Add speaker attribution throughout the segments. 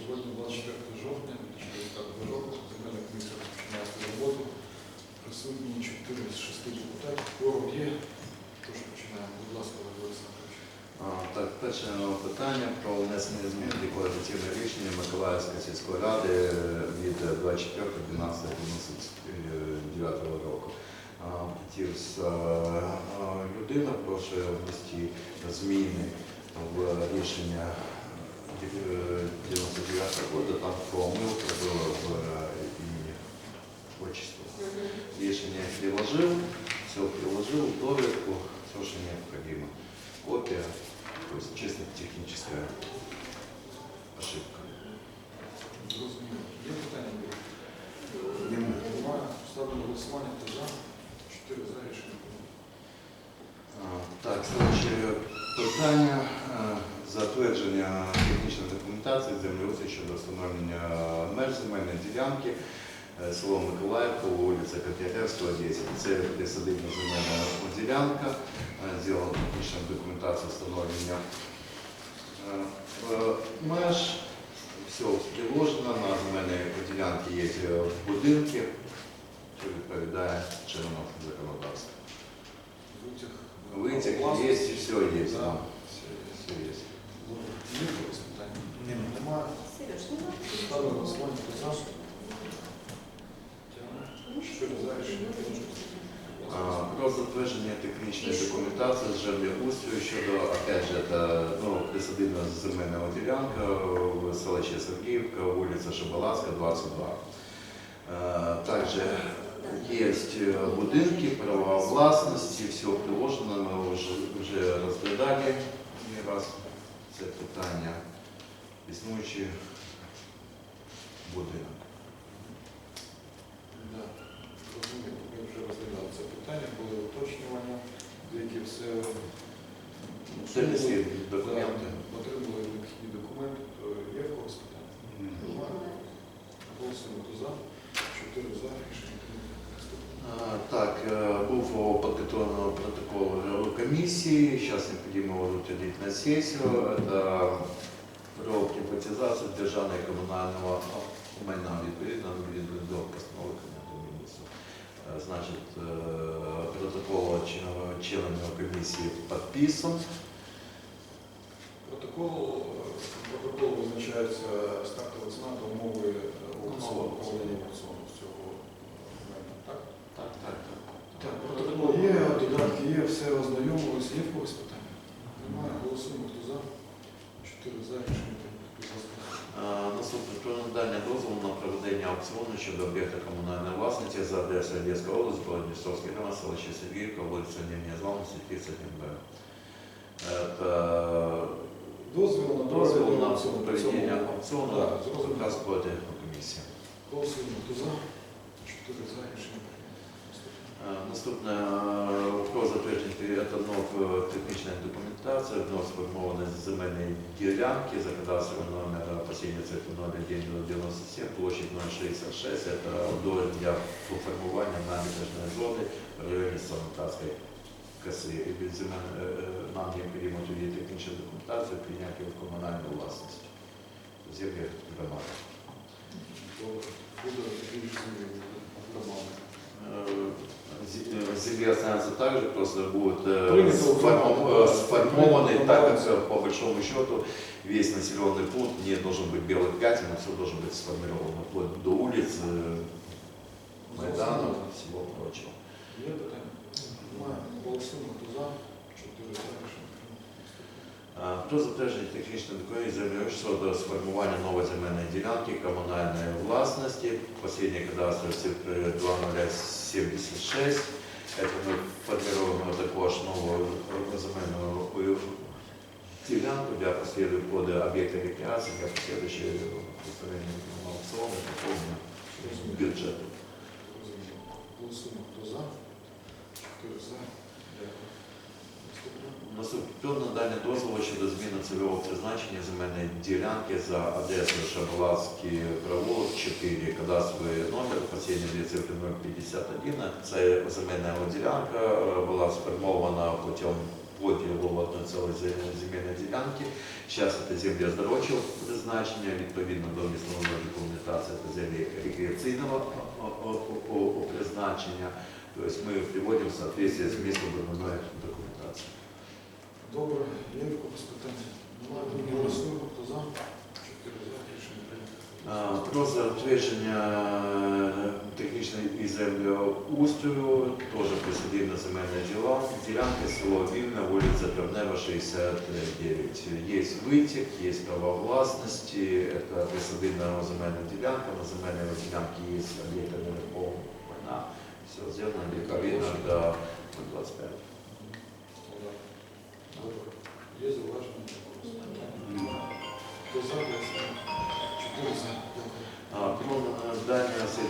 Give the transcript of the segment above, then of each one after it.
Speaker 1: Сьогодні 24 жовтня 2025 року. Земельна комісія розпочинає роботу. Присутні 4 з 6 депутатів. Форум є. Тож починаємо. Будь ласка, Олег Олександрович.
Speaker 2: Так, перше питання про внесення змін до коаліційного рішення Миколаївської сільської ради е, від 24.12.99 року. А, Хотівся людина, прошу внести зміни в рішення е, 99 року, там помилка була в е, імені отчеству. Решение приложил, все приложил, довідку, все, что необходимо. Копия, то есть чисто техническая ошибка.
Speaker 1: Зрозуміло. Є питання? Немає. Ставлю на голосування. Хто за? 4 за рішення. прийнято.
Speaker 2: А, Так, следующее питання. Затвердження технічної документації землеустрою щодо встановлення меж земельної ділянки е, село Миколаївка, вулиця Котляревського, 10. Це присадибна земельна ділянка. Е, Зробила технічну документацію встановлення е, меж. Все приложено, на земельній ділянці є будинки, що відповідає чинному законодавству.
Speaker 1: Витяг.
Speaker 2: Є, все є.
Speaker 1: Да. Все.
Speaker 2: Все є.
Speaker 1: Є якісь питання? Немає.
Speaker 3: Сереж, ну
Speaker 1: Ставлю на голосування.
Speaker 2: Про затвердження технічної документації з землеустрою щодо, опять же, это, ну, присадибна земельна ділянка в селищі Сергіївка, вулиця Шабалацька, 22. Е, есть э, будинки, права власності, все приложено, ми вже, вже розглядали не раз це питання. Існуючий будинок.
Speaker 1: Да, розумію. Ми вже розглядали це питання, були уточнювання, деякі все
Speaker 2: Це не всі документи.
Speaker 1: Отримали необхідні документи, то є в когось питання? Немає. Голосуємо хто за, чотири за, рішення прийнято. Наступне.
Speaker 2: Так, е, був підготовлено протокол комісії, зараз необхідно утвердити на сесію. Это про приватизацію державного і комунального майна відповідно до постанови Кабінету міністрів. Е, Значить, е, протокол член- членами комісії підписан.
Speaker 1: Протокол, е, протокол визначається стартова ціна та умови аукціону, проведення аукціону з цього е, майна. Так?
Speaker 2: Так, так, так.
Speaker 1: Так, протокол є, додатки є, все ознайомилися. Є в когось питання? Немає. Голосуємо хто за, чотири за, рішення
Speaker 2: Наступне про надання дозволу на проведення аукціону щодо об'єкта комунальної власності за адресою Одеська область, город Дністровський район, селище Сергіївка, вулиця Незламності, 31 Б. Це
Speaker 1: Дозвіл на
Speaker 2: дозвіл на проведення аукціону
Speaker 1: Так, зрозуміло.
Speaker 2: якраз комісії.
Speaker 1: Голосуємо хто за, чотири за, рішення прийнято. Наступне.
Speaker 2: Е, Наступне е, про затвердження етанов технічної документації, вновь сформованої земельної ділянки за кадастровим номером посіння цифри 0197, площадь 066, це доля для формування набережної зони в районі від земель е, е, нам необхідно тоді технічну документацію прийняти в комунальну власність. Землі громади.
Speaker 1: Добре. Буде громади.
Speaker 2: Э, Земли останется так же, просто будут э,
Speaker 1: Принято
Speaker 2: сформо-
Speaker 1: уже.
Speaker 2: э, сформованы,
Speaker 1: Принято
Speaker 2: так как
Speaker 1: информация.
Speaker 2: э, по большому счету весь населенный пункт не должен быть белых пятен, а все должно быть сформировано, вплоть до улиц, э, майданов, всего прочего.
Speaker 1: Є питання? Немає. Голосуємо хто за, чотири за,
Speaker 2: затвердження технічної документації землі щодо сформування нової земельної ділянки комунальної власності, кадастровий цифри 2076. Это ми формируємо також нову земельну ділянку для последующего входа об'єкта рекреації, для последующего представлення аукціону, поповнення бюджету.
Speaker 1: Голосуємо хто за, чотири за. Дякую. Наступне.
Speaker 2: Надання дозволу щодо зміни цільового призначення земельної ділянки за адресою Шабалацький провулок 4, кадастровий номер, цифри 051. Це земельна ділянка е, була сформована путем поділу одної земельної ділянки. Зараз це землі оздоровчого призначення, відповідно до містобудівної документації, це землі рекреаційного о- о- призначення. Тобто ми приводимо в соответствие з містобудівною документацією.
Speaker 1: Добре, є в когось питання? Немає, голосуємо, хто за? Чотири за, рішення прийнято.
Speaker 2: А, Про затвердження е, технічної і землеустрою, теж присадибна земельна діла, село Вільна, вулиця Травнева, 69. Є витік, є право власності, це присадибна земельна ділянка, на земельній ділянці є об'єкти нерухомого майна. Все відповідно до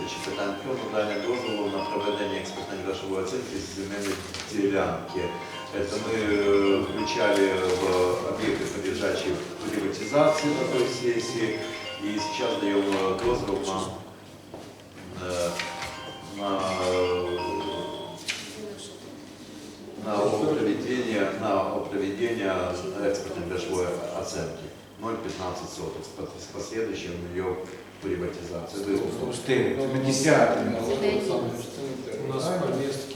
Speaker 2: надання, слідуюче питання, про надання дозволу на проведення експертної грошової оцінки з земельної ділянки. Это мы э, включали в объекты, подлежащие приватизации на той сессии, и сейчас даем э, дозвол на, э, на, э, на проведение, на проведение экспертной грошовой оценки 0,15 соток с под- с последующим ее приватизацией. То есть,
Speaker 3: Пустили, це ми.
Speaker 1: У нас висять,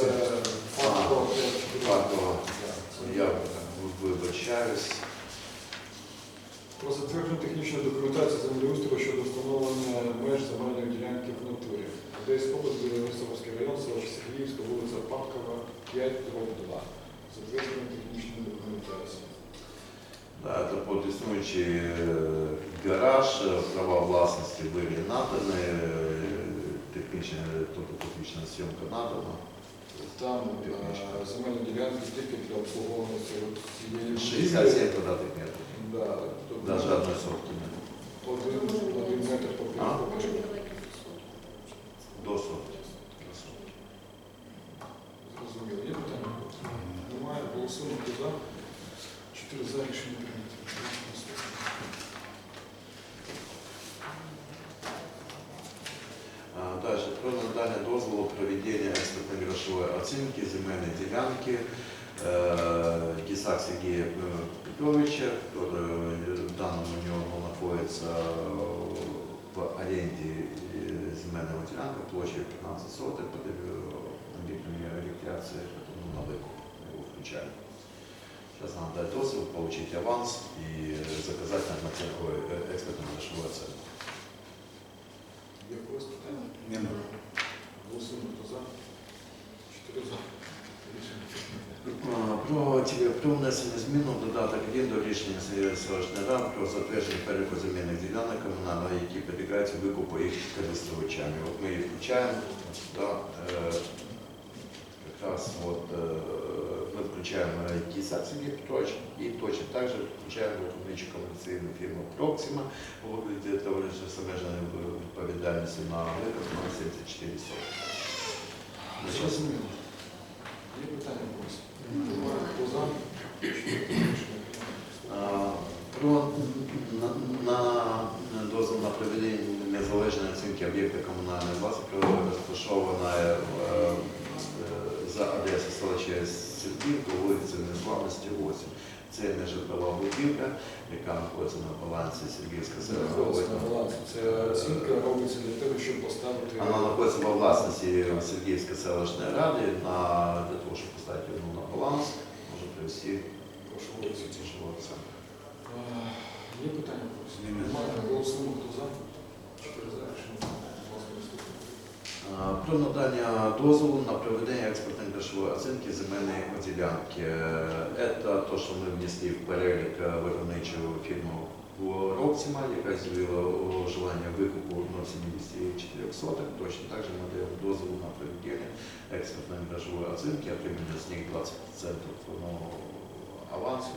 Speaker 1: це фактова
Speaker 2: Фактова. Я вибачаюсь.
Speaker 1: Про затвердження технічної документації землеустрою щодо встановлення меж земельної ділянки в натурі. Одеська область, Білорусовський район, село Сергіївська, вулиця Паркова, 5, дроб 2. Затвердження технічної документації.
Speaker 2: Да, это под існуючий е, гараж, е, права власності були надані, е, технічна, топографічна зйомка надана.
Speaker 1: Там е, земельні ділянки тільки для обслуговування цієї
Speaker 2: 67 квадратних метрів.
Speaker 1: Да,
Speaker 2: Навіть одної сорти
Speaker 1: один, один метр по
Speaker 2: А?
Speaker 1: півтора.
Speaker 2: До сотки. До сотки.
Speaker 1: Зрозуміло. Є питання? Немає. Голосуємо. Хто за? Чотири за рішення прийнято. Наступне.
Speaker 2: А, Дальше про надання дозволу проведення експертної грошової оцінки земельної ділянки э, Гисак Сергея э, Петровича, который в данном у него находится в аренде э, земельного делянка площадью 15 соток под э, объектами рекреации, поэтому на выкуп мы его включаем. Сейчас надо дать дозвол, получить аванс и заказать нам про внесення змін у додаток 1 до рішення селищної ради про затвердження переліку земельних ділянок комунального, які підлягаються викупу їх користувачами. От ми їх включаємо, да, е, якраз от, е, ми включаємо Кісак Сергій Петрович і точно так же включаємо виробничу комерційну фірму Проксима у вигляді товариства з обмеженою відповідальністю на викуп на 74 сотки. Значить,
Speaker 1: Зрозуміло. Є питання. Хто за?
Speaker 2: Про на- на- на дозвіл на проведення незалежної оцінки об'єкта комунальної власності, яка розташована е, е, за адресою селища Сергіївка, вулиця Незламності 8. Це не житлова будівля, яка знаходиться на балансі
Speaker 1: на
Speaker 2: селища.
Speaker 1: Це оцінка робиться для того, щоб поставити.
Speaker 2: Вона знаходиться во власності Сергіївської селищної ради на, для того, щоб поставити його на баланс, може привести
Speaker 1: Прошу
Speaker 2: до
Speaker 1: голосувати.
Speaker 2: іншого.
Speaker 1: Е, Є питання в когось?
Speaker 3: Немає.
Speaker 1: Немає. Голосуємо. Хто за? Чотири за. Будь ласка, наступне.
Speaker 2: Про надання дозволу на проведення експортної грошової оцінки земельної ділянки. Це те, що ми внесли в перелік е, виробничу фірму Роксима, яка з'явила желання викупу 0,74 соток. Точно так же мы даем дозвол на проведення експортної грошової оцінки, отримання з них 20% ну, авансу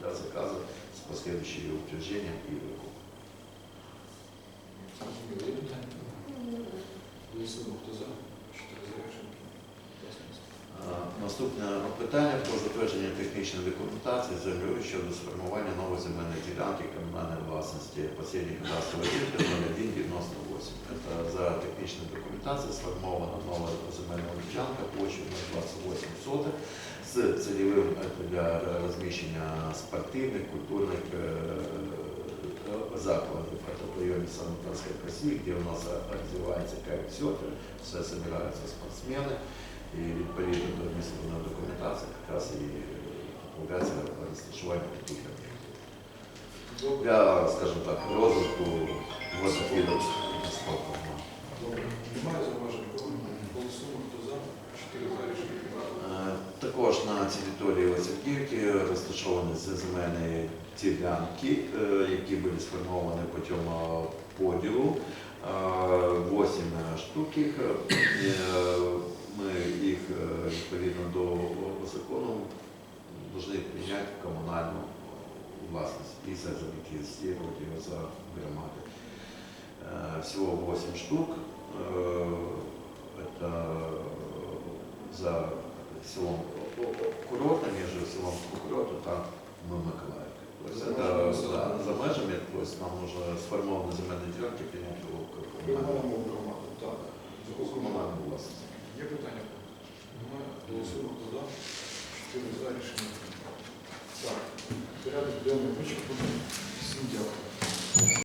Speaker 2: для заказу з последующим утверждением і викупом.
Speaker 1: Зрозуміло. Є питання? Голосуємо. Хто за? Чотири за. Рішення прийнято. Будь ласка, наступне.
Speaker 2: А, Наступне питання про затвердження технічної документації землею щодо сформування нової земельної ділянки комунальної власності посільних кадастрових відкрив 0198. Це за технічною документацією сформована нова земельна ділянка площею на 28 соток з цільовим е, для розміщення спортивних, культурних е, е, закладів. В районе Санаторской России, где у нас розвивається кайтсерфер, все збираються спортсмени. І відповідно до адміністративної документації якраз і поглядається розташування таких об'єктів. Для, скажімо так, розвитку водних видів спорту.
Speaker 1: Добре. Немає зауважень? Голосуємо, хто за? Чотири за рішення.
Speaker 2: Е, Також на території Васильківки розташовані земельні ділянки, е, які були сформовані путем е, поділу. Е, Восім штук їх. Е, Ми їх е, відповідно до закону повинні прийняти в комунальну власність і зарегиструвати його за громади. Э, Всего 8 штук. Э, Это за селом Курорта, между селом Курорта там мы Миколаївка. То есть
Speaker 1: За
Speaker 2: это
Speaker 1: межами
Speaker 2: да,
Speaker 1: села.
Speaker 2: за межами, то есть нам нужно сформованные земельные делянки принять его как
Speaker 1: Приймаємо в громаду. Так. Голосуємо.
Speaker 2: коммунальную власть.
Speaker 1: Є питання? Голосуємо, хто за? Чотири за рішення. Так. Порядок денний вичерпаний. Всім дякую.